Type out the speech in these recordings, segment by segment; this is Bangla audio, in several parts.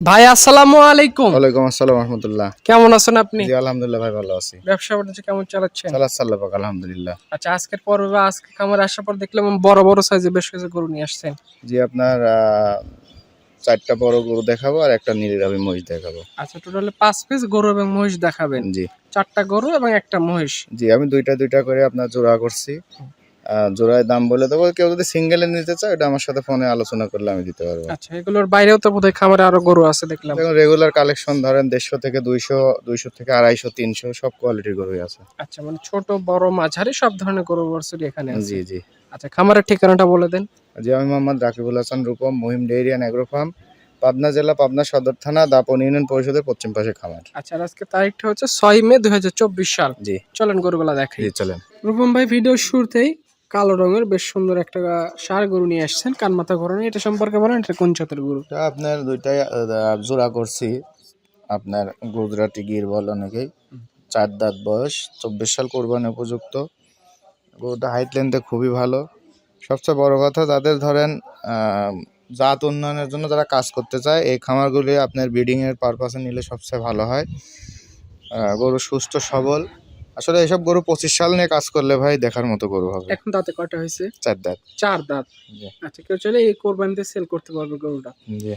ভাই আসসালামু আলাইকুম। ওয়ালাইকুম আসসালাম রহমতুল্লাহ। কেমন আছেন আপনি? জি আলহামদুলিল্লাহ ভাই ভালো আছি। ব্যবসা বাণিজ্য কেমন চালাচ্ছেন? সাল্লাহ পাক আলহামদুলিল্লাহ। আচ্ছা আজকের পর্বে আজকে খামারে আসার পর দেখলাম বড় বড় সাইজে বেশ কিছু গরু নিয়ে আসছেন। জি আপনার চারটা বড় গরু দেখাবো আর একটা নীলিরাবি মহিষ দেখাবো। আচ্ছা টোটালে পাঁচ পিস গরু এবং মহিষ দেখাবেন। জি। চারটা গরু এবং একটা মহিষ। জি আমি দুইটা দুইটা করে আপনার জোড়া করছি। জোড়ায় দাম বলে দেবো। কেউ যদি সিঙ্গেলে নিতে চায় এটা আমার সাথে ফোনে আলোচনা করলে আমি দিতে পারব। আচ্ছা এগুলোর বাইরেও তো বোধহয় খামারে আরও গরু আছে দেখলাম। এখন রেগুলার কালেকশন ধরেন দেড়শো থেকে দুইশো দুইশো থেকে আড়াইশো তিনশো সব কোয়ালিটির গরুই আছে। আচ্ছা মানে ছোট বড় মাঝারি সব ধরনের গরু বর্ষরি এখানে জি জি। আচ্ছা খামারের ঠিকানাটা বলে দেন। জি আমি Mohammad Rakibul Hasan Rupam Mahim dairy and agro farm Pabna জেলা পাবনা সদর থানা দাপন ইউনিয়ন পরিষদের পশ্চিম পাশে খামার। আচ্ছা আজকে তারিখটা হচ্ছে ছয় মে দু হাজার চব্বিশ সাল। জি। চলেন গরুগুলা দেখাই। জি চলেন। রূপম ভাই ভিডিও শুরুতেই কালো রঙের বেশ সুন্দর একটা সার গরু নিয়ে আসছেন। কান মাথা ঘোরানো, এটা সম্পর্কে বলেন, এটা কোন জাতের গরু? আপনার দুইটাই জোড়া করছি। আপনার গুজরাটি গির বল অনেকেই। চার দাঁত বয়স, চব্বিশ সাল কোরবানি উপযুক্ত। গরুটা হাইট লেন্থে খুবই ভালো। সবচেয়ে বড় কথা, যাদের ধরেন জাত উন্নয়নের জন্য যারা কাজ করতে চায়, এই খামারগুলি আপনার ব্রিডিংয়ের পারপাসে নিলে সবচেয়ে ভালো হয়। গরু সুস্থ, সবল। আসলে এসব গরু পঁচিশ সাল নিয়ে কাজ করলে ভাই দেখার মতো গরু হবে। এখন দাঁতে কটা হয়েছে? চার দাঁত। চার দাঁত? আচ্ছা কেউ চলে এই কোরবানিতে সেল করতে পারবে গরুটা। জি।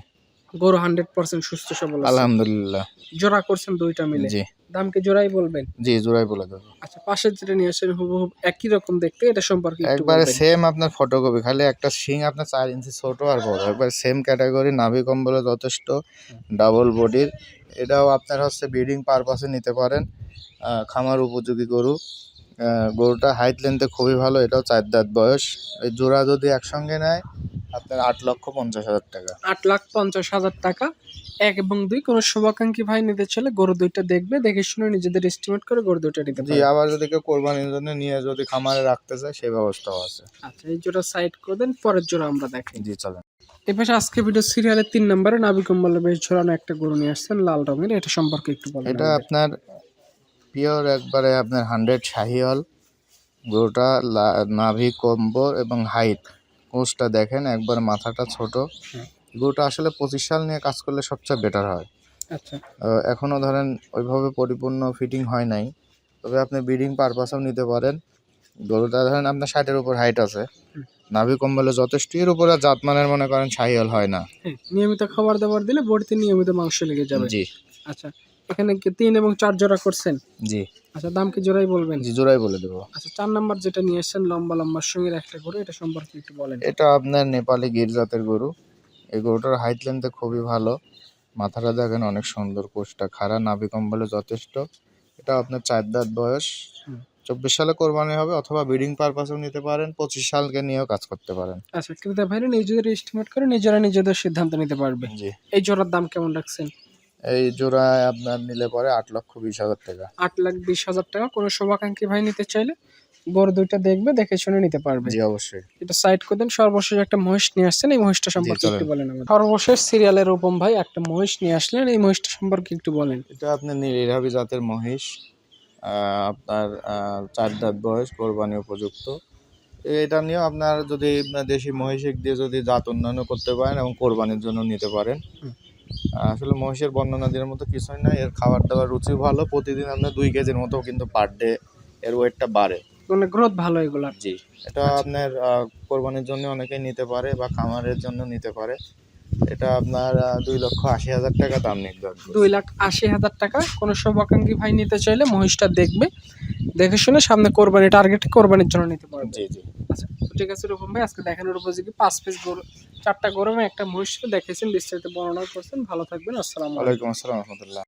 গরু হান্ড্রেড পার্সেন্ট সুস্থ সবল। আলহামদুলিল্লাহ। জোড়া করছেন দুইটা মিলে। জি। দাম কি জোড়াই বলবেন? জি জোড়াই বলে দেবো। আচ্ছা পাশের যেটা নিয়ে আসেন হুবহু একই রকম দেখতে এটা সম্পর্কে একটু একবারে। সেম আপনার ফটোকপি খালি একটা শিং আপনার চার ইঞ্চি ছোট আর বড়। একবার সেম ক্যাটাগরি নাভি কম্বলে যথেষ্ট ডাবল বডির এটাও আপনার হচ্ছে ব্রিডিং পারপাসে নিতে পারেন। খামার উপযোগী গরু। গরুটা হাইট লেন্থে খুবই ভালো এটাও চার দাঁত বয়স। এই জোড়া যদি একসঙ্গে নেয় আপনার আট লক্ষ পঞ্চাশ হাজার টাকা। আট লাখ পঞ্চাশ হাজার টাকা। এক এবং দুই কোনো শুভাকাঙ্ক্ষী ভাই নিতে চলে গরু দুইটা দেখবে দেখে শুনে নিজেদের এস্টিমেট করে গরু দুইটা নিতে জি আবার যদি কেউ কোরবানির জন্য নিয়ে যদি খামারে রাখতে চায় সেই ব্যবস্থাও আছে। আচ্ছা এই জোড়া সাইড করে দেন পরের জোড়া আমরা দেখাই জি চলেন। এ পাশে আজকে ভিডিও সিরিয়ালের তিন নম্বরে নাবি কম্বলে বেশ ঝোরানো একটা গরু নিয়ে আসছেন লাল রঙের। এটা সম্পর্কে একটু বলেন এটা আপনার পিওর একবারে আপনার হান্ড্রেড শাহিওয়াল। গরুটা নাভি কম্বর এবং হাইট কোচটা দেখেন একবার মাথাটা ছোট। গরুটা আসলে পঁচিশ সাল নিয়ে কাজ করলে সবচেয়ে বেটার হয়। আচ্ছা। আহ, এখনও ধরেন ওইভাবে পরিপূর্ণ ফিটিং হয় নাই। তবে আপনি ব্রিডিং পারপাসেও নিতে পারেন। গরুটা ধরেন আপনার ষাটের উপর হাইট আছে। নাভি কম্বলে যথেষ্ট এর উপরে জাতমানের মনে করেন শাহিওয়াল হয় না। নিয়মিত খাবার দাবার দিলে বড়িতে নিয়মিত মাংস লেগে যাবে। জি। আচ্ছা। এখানে কি তিন এবং চার জোড়া করছেন? জি। আচ্ছা দাম কি জোড়াই বলবেন? জি জোড়াই বলে দেবো। আচ্ছা চার নাম্বার যেটা নিয়ে এসেছেন লম্বা লম্বা সঙ্গের একটা গরু এটা সম্পর্কে একটু বলেন। এটা আপনার নেপালি গির জাতের গরু। এই গরুটার হাইট লেন্থে খুবই ভালো। মাথাটা দেখেন অনেক সুন্দর কোষটা খাড়া নাভি কম্বলে যথেষ্ট। এটা আপনার চার দাঁত বয়স। চব্বিশ সালে কোরবানি হবে অথবা ব্রিডিং পারপাসেও নিতে পারেন পঁচিশ সালকে নিয়েও কাজ করতে পারেন। আচ্ছা ক্রেতা ভাইরা নিজেদের এস্টিমেট করে নিজেরা নিজেদের সিদ্ধান্ত নিতে পারবে। জি। এই জোড়ার দাম কেমন রাখছেন? এই জোড়ায় আপনার নিলে পরে আট লক্ষ বিশ হাজার টাকা। আট লাখ বিশ হাজার টাকা। কোনো শুভাকাঙ্ক্ষী ভাই নিতে চাইলে বড় দুইটা দেখবে দেখে শুনে নিতে পারবে। জি অবশ্যই। এটা সাইড করে দেন সর্বশেষ একটা মহিষ নিয়ে আসছেন এই মহিষটা সম্পর্কে একটু বলেন আমাদের সর্বশেষ সিরিয়ালের রূপম ভাই একটা মহিষ নিয়ে আসলেন এই মহিষটা সম্পর্কে একটু বলেন। এটা আপনার নীলিরাবি জাতের মহিষ। আপনার চার দাঁত বয়স কোরবানি উপযুক্ত। এটা নিয়েও আপনার যদি দেশি মহিষিক দিয়ে যদি জাত উন্নয়ন করতে পারেন এবং কোরবানির জন্য নিতে পারেন আসলে মহিষের বর্ণনা দেওয়ার মতো কিছুই না এর খাবার দাবার রুচি ভালো। প্রতিদিন আপনার দুই কেজির মতো কিন্তু পার ডে এর ওয়েটটা বাড়ে। মানে গ্রোথ ভালো এগুলার। জি এটা আপনার কোরবানির জন্য অনেকেই নিতে পারে বা খামারের জন্য নিতে পারে। এটা আপনার দুই লক্ষ আশি হাজার টাকা দাম নির্ধারণ করছে। দুই লাখ আশি হাজার টাকা। কোনো শুভাকাঙ্ক্ষী ভাই নিতে চাইলে মহিষটা দেখবে। দেখে শুনে সামনে কোরবানি টার্গেট কোরবানির জন্য নিতে পারবে। জি জি। আচ্ছা। ঠিক আছে রকম ভাই, আজকে দেখানোর উপযোগী পাঁচ পিস গরু, চারটা গরু একটা মহিষ দেখেছেন, বিস্তারিত বর্ণনা করছেন। ভালো থাকবেন, আসসালামু আলাইকুম। ওয়ালাইকুম আসসালাম রহমতুল্লাহ।